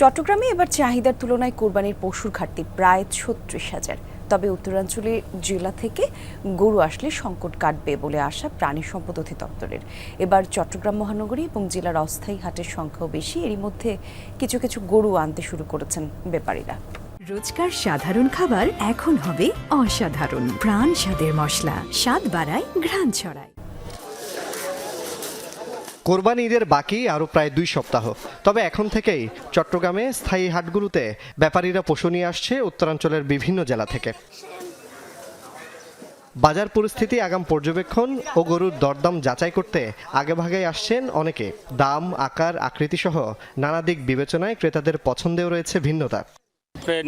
চট্টগ্রামে এবার চাহিদার তুলনায় কোরবানির পশুর ঘাটতি প্রায় ছত্রিশ হাজার। তবে উত্তরাঞ্চলে জেলা থেকে গরু আসলে সংকট কাটবে বলে আশা প্রাণী সম্পদ অধিদপ্তরের। এবার চট্টগ্রাম মহানগরী এবং জেলার অস্থায়ী হাটের সংখ্যাও বেশি। এরই মধ্যে কিছু কিছু গরু আনতে শুরু করেছেন ব্যাপারীরা রোজকার সাধারণ খাবার এখন হবে অসাধারণ। প্রাণ স্বাদের মশলা, স্বাদ বাড়ায় ঘ্রাণ ছড়ায়। কোরবানি ঈদের বাকি আরও প্রায় দুই সপ্তাহ। তবে এখন থেকেই চট্টগ্রামে স্থায়ী হাটগুলোতে ব্যাপারীরা পশু নিয়ে আসছে উত্তরাঞ্চলের বিভিন্ন জেলা থেকে। বাজার পরিস্থিতি, আগাম পর্যবেক্ষণ ও গরুর দরদাম যাচাই করতে আগেভাগেই আসছেন অনেকে। দাম, আকার আকৃতি সহ নানা দিক বিবেচনায় ক্রেতাদের পছন্দেও রয়েছে ভিন্নতা।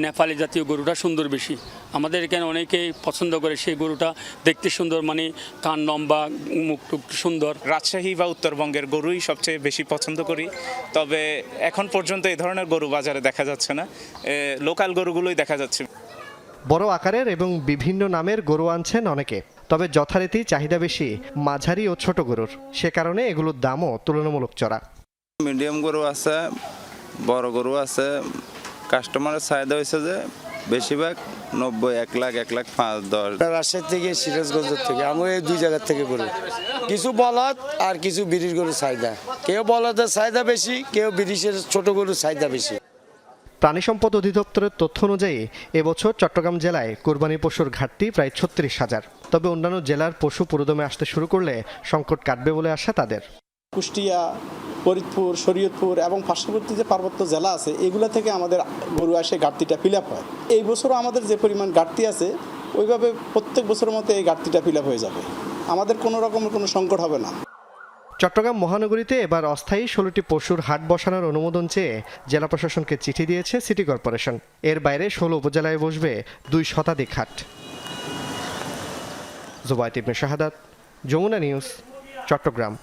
নেপালি জাতীয় গরুটা সুন্দর বেশি। আমাদের এখানে অনেকেই পছন্দ করে সেই গরুটা। দেখতে সুন্দর মানে কান লম্বা মুখ টুক সুন্দর। রাজশাহী বা উত্তরবঙ্গের গরুই সবচেয়ে বেশি পছন্দ করি। তবে এখন পর্যন্ত এই ধরনের গরু বাজারে দেখা যাচ্ছে না। লোকাল গরুগুলোই দেখা যাচ্ছে। বড় আকারের এবং বিভিন্ন নামের গরু আনছেন অনেকে। তবে যথারীতি চাহিদা বেশি মাঝারি ও ছোট গরুর। সে কারণে এগুলোর দামও তুলনামূলক চড়া। মিডিয়াম গরু আছে বড় গরু আছে কাস্টমারের চাহিদা হয়েছে যে বেশিরভাগ নব্বই এক লাখ এক লাখ পাঁচ দশ। রাজশাহী থেকে সিরাজগঞ্জের থেকে আমি এই দুই জায়গার থেকে করি কিছু বলদ আর কিছু বিড়ির গরুর চাহিদা। কেউ বলদের চাহিদা বেশি কেউ বিড়িশের ছোট গরুর চাহিদা বেশি। প্রাণী সম্পদ অধিদপ্তরের তথ্য অনুযায়ী এবছর চট্টগ্রাম জেলায় কোরবানি পশুর ঘাটতি প্রায় ছত্রিশ হাজার। তবে অন্যান্য জেলার পশু পুরোদমে আসতে শুরু করলে সংকট কাটবে বলে আশা তাদের। কুষ্টিয়া ফরিদপুর, শরীয়তপুর এবং পার্শ্ববর্তী যে পার্বত্য জেলা আছে, এগুলো থেকে আমাদের গরু আসে ঘাটতিটা ফিল হয়। এই বছরও আমাদের যে পরিমাণ ঘাটতি আছে, ওইভাবে প্রত্যেক বছরের মতো এই ঘাটতিটা ফিল হয়ে যাবে। আমাদের কোনো রকমের কোনো সংকট হবে না। চট্টগ্রাম মহানগরীতে এবার অস্থায়ী ষোলোটি পশুর হাট বসানোর অনুমোদন চেয়ে জেলা প্রশাসনকে চিঠি দিয়েছে সিটি কর্পোরেশন। এর বাইরে ষোলো উপজেলায় বসবে দুই শতাধিক হাট। জুবাইত ইবনে শাহাদাত, যমুনা নিউজ, চট্টগ্রাম।